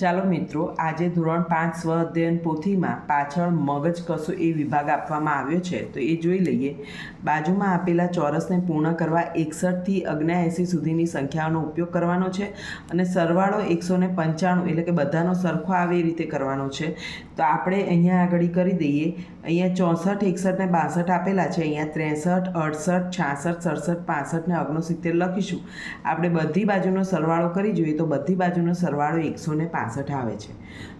ચાલો મિત્રો, આજે ધોરણ પાંચ સ્વ અધ્યયન પોથીમાં પાછળ મગજ કશું એ વિભાગ આપવામાં આવ્યો છે, તો એ જોઈ લઈએ. બાજુમાં આપેલા ચોરસને પૂર્ણ કરવા એકસઠથી અગ્નાએંસી સુધીની સંખ્યાઓનો ઉપયોગ કરવાનો છે અને સરવાળો એકસો ને પંચાણું એટલે કે બધાનો સરખો આવે એ રીતે કરવાનો છે. તો આપણે અહીંયા આગળ કરી દઈએ. અહીંયા ચોસઠ, એકસઠ ને બાસઠ આપેલા છે. અહીંયા ત્રેસઠ, અડસઠ, છાસઠ, સડસઠ, પાસઠ ને ઓગણસિત્તેર લખીશું. આપણે બધી બાજુનો સરવાળો કરી જોઈએ તો બધી બાજુનો સરવાળો એકસો ને પાસઠ આવે છે.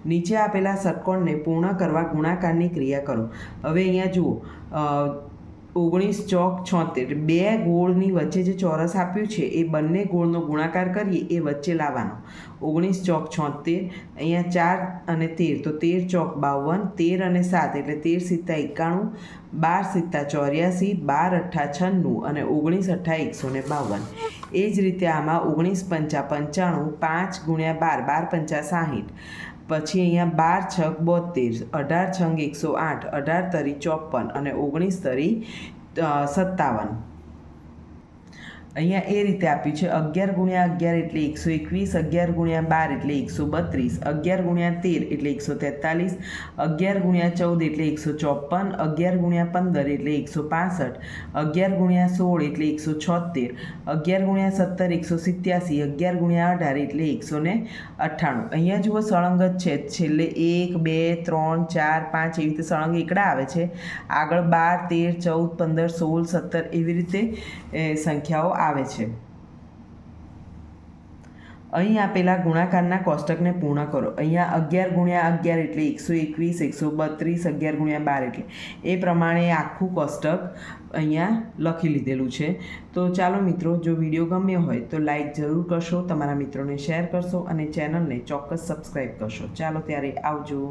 નીચે આપેલા ષટકોણને પૂર્ણ કરવા ગુણાકારની ક્રિયા કરો. હવે અહીંયા જુઓ ઓગણીસ ચોક છોતેર. બે ગોળની વચ્ચે જે ચોરસ આપ્યું છે, એ બંને ગોળનો ગુણાકાર કરીએ, એ વચ્ચે લાવવાનો. ઓગણીસ ચોક છોતેર, અહીંયા ચાર અને તેર. તો તેર ચોક બાવન, તેર અને સાત, એટલે તેર સિત્તા એકાણું, બાર સિત્તા ચોર્યાસી, બાર અઠ્ઠા છન્નું અને ઓગણીસ અઠ્ઠા એકસો ને બાવન. એ જ રીતે આમાં ઓગણીસ પંચા પંચાણું, પાંચ ગુણ્યા બાર બાર પંચા સાહીઠ. પછી અહીંયા બાર છક બોતેર અઢાર છંગ એકસો આઠ, અઢાર તરી ચોપન અને ઓગણીસ તરી સત્તાવન. અહીંયા એ રીતે આપ્યું છે, અગિયાર ગુણ્યા અગિયાર એટલે એકસો એકવીસ, અગિયાર ગુણ્યા બાર એટલે એકસો બત્રીસ, અગિયાર ગુણ્યા તેર એટલે એકસો તેતાલીસ, અગિયાર ગુણ્યા ચૌદ એટલે એકસો ચોપન, અગિયાર ગુણ્યા પંદર એટલે એકસો પાસઠ, અગિયાર ગુણ્યા સોળ એટલે એકસો છોતેર, અગિયાર ગુણ્યા સત્તર એકસો સિત્યાસી, અગિયાર ગુણ્યા અઢાર એટલે એકસો ને અઠ્ઠાણું. અહીંયા જુઓ સળંગ જ છે, છેલ્લે એક, બે, ત્રણ, ચાર, પાંચ એવી રીતે સળંગ એકડા આવે છે. આગળ બાર, તેર, ચૌદ, પંદર, સોળ, સત્તર એવી રીતે સંખ્યાઓ આવે છે. અહીં આપેલા ગુણાકારના કોષ્ટકને પૂર્ણ કરો. અહીંયા અગિયાર ગુણ્યા અગિયાર એટલે એકસો એકવીસ, એકસો બત્રીસ, અગિયાર ગુણ્યા બાર એટલે. એ પ્રમાણે આખું કોષ્ટક અહીંયા લખી લીધેલું છે. તો ચાલો મિત્રો, જો વીડિયો ગમ્યો હોય તો લાઈક જરૂર કરશો, તમારા મિત્રોને શેર કરશો અને ચેનલને ચોક્કસ સબસ્ક્રાઈબ કરશો. ચાલો ત્યારે આવજો.